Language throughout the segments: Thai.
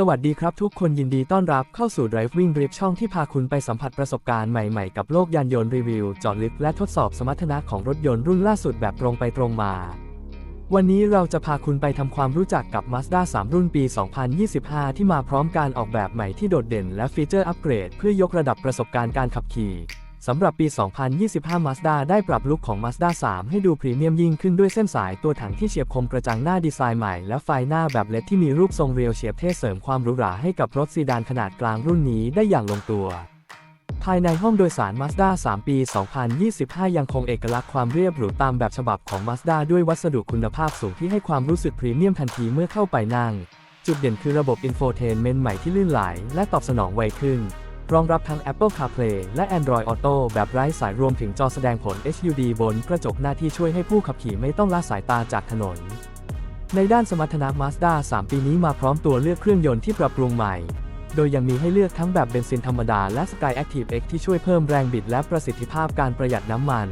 สวัสดีครับทุกคนยินดีต้อนรับเข้าสู่ Driving Grip ช่องที่พาคุณไปสัมผัสประสบการณ์ใหม่ๆ กับโลกยานยนต์รีวิวจาะลึกและทดสอบสมรรถนะของรถยนต์รุ่นล่าสุดแบบตรงไปตรงมา วันนี้เราจะพาคุณไปทำความรู้จักกับ Mazda 3 รุ่นปี 2025 ที่มาพร้อมการออกแบบใหม่ที่โดดเด่นและฟีเจอร์อัปเกรด เพื่อยกระดับประสบการณ์การขับขี่ สำหรับปี 2025 Mazda ได้ปรับลุคของ Mazda 3 ให้ดูพรีเมียมยิ่งขึ้นด้วยเส้นสายตัวถังที่เฉียบคมกระจังหน้าดีไซน์ใหม่ และไฟหน้าแบบเลดที่มีรูปทรงเรียวเฉียบเท่เสริมความหรูหราให้กับรถซีดานขนาดกลางรุ่นนี้ได้อย่างลงตัว ภายในห้องโดยสาร Mazda 3 ปี 2025 ยังคงเอกลักษณ์ความเรียบหรูตามแบบฉบับของ Mazda ด้วยวัสดุคุณภาพสูงที่ให้ความรู้สึกพรีเมียมทันทีเมื่อเข้าไปนั่ง จุดเด่นคือระบบ Infotainment ใหม่ที่ลื่นไหลและตอบสนองไวขึ้น รองรับทั้ง Apple CarPlay และ Android Auto แบบไร้สายรวมถึงจอแสดงผล HUD บนกระจกหน้าที่ช่วยให้ผู้ขับขี่ไม่ต้องละสายตาจากถนน ในด้านสมรรถนะ Mazda 3 ปีนี้มาพร้อมตัวเลือกเครื่องยนต์ที่ปรับปรุงใหม่ โดยยังมีให้เลือกทั้งแบบเบนซินธรรมดาและ Sky Active X ที่ช่วยเพิ่มแรงบิดและประสิทธิภาพการประหยัดน้ำมัน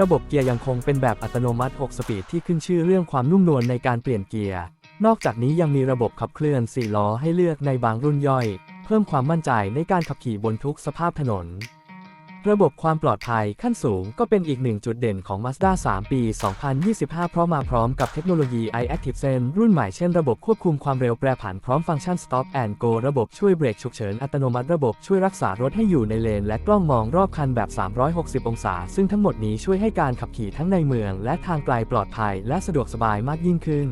ระบบเกียร์ยังคงเป็นแบบอัตโนมัติ 6 สปีดที่ขึ้นชื่อเรื่องความนุ่มนวลในการเปลี่ยนเกียร์ นอกจากนี้ยังมีระบบขับเคลื่อน 4 ล้อให้เลือกในบางรุ่นย่อย เพิ่มความมั่นใจในการขับขี่บนทุกสภาพถนน ระบบความปลอดภัยขั้นสูงก็เป็นอีกหนึ่งจุดเด่นของ Mazda 3 ปี 2025 เพราะมาพร้อมกับเทคโนโลยี iActive Zen รุ่นใหม่เช่นระบบควบคุมความเร็วแปรผันพร้อมฟังก์ชัน Stop and Go ระบบช่วยเบรกฉุกเฉินอัตโนมัติระบบช่วยรักษารถให้อยู่ในเลน และกล้องมองรอบคันแบบ 360 องศา ซึ่งทั้งหมดนี้ช่วยให้การขับขี่ทั้งในเมือง และทางไกลปลอดภัย และสะดวกสบายมากยิ่งขึ้น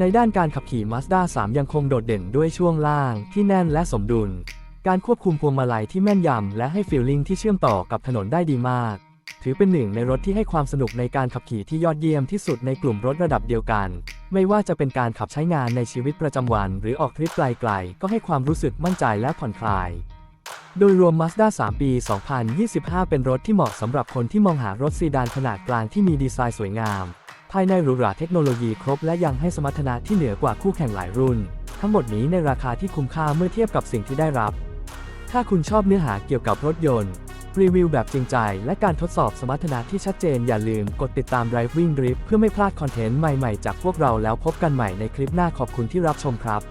ในด้านการขับขี่ Mazda 3 ยังคงโดดเด่นด้วยช่วงล่างที่แน่นและสมดุล การควบคุมพวงมาลัยที่แม่นยำและให้ฟีลลิ่งที่เชื่อมต่อกับถนนได้ดีมาก ถือเป็นหนึ่งในรถที่ให้ความสนุกในการขับขี่ที่ยอดเยี่ยมที่สุดในกลุ่มรถระดับเดียวกัน ไม่ว่าจะเป็นการขับใช้งานในชีวิตประจำวัน หรือออกทริปไกลๆ ก็ให้ความรู้สึกมั่นใจและผ่อนคลาย โดยรวม Mazda 3 ปี 2025 เป็นรถที่เหมาะสำหรับคนที่มองหารถซีดานขนาดกลางที่มีดีไซน์สวยงาม ภายในหรูหราเทคโนโลยีครบและยังให้สมรรถนะที่เหนือกว่าคู่แข่งหลายรุ่น ทั้งหมดนี้ในราคาที่คุ้มค่าเมื่อเทียบกับสิ่งที่ได้รับ ถ้าคุณชอบเนื้อหาเกี่ยวกับรถยนต์ รีวิวแบบจริงใจ และการทดสอบสมรรถนะที่ชัดเจนอย่าลืมกดติดตาม Driving Drip เพื่อไม่พลาดคอนเทนต์ใหม่ๆ จากพวกเราแล้วพบกันใหม่ในคลิปหน้าขอบคุณที่รับชมครับ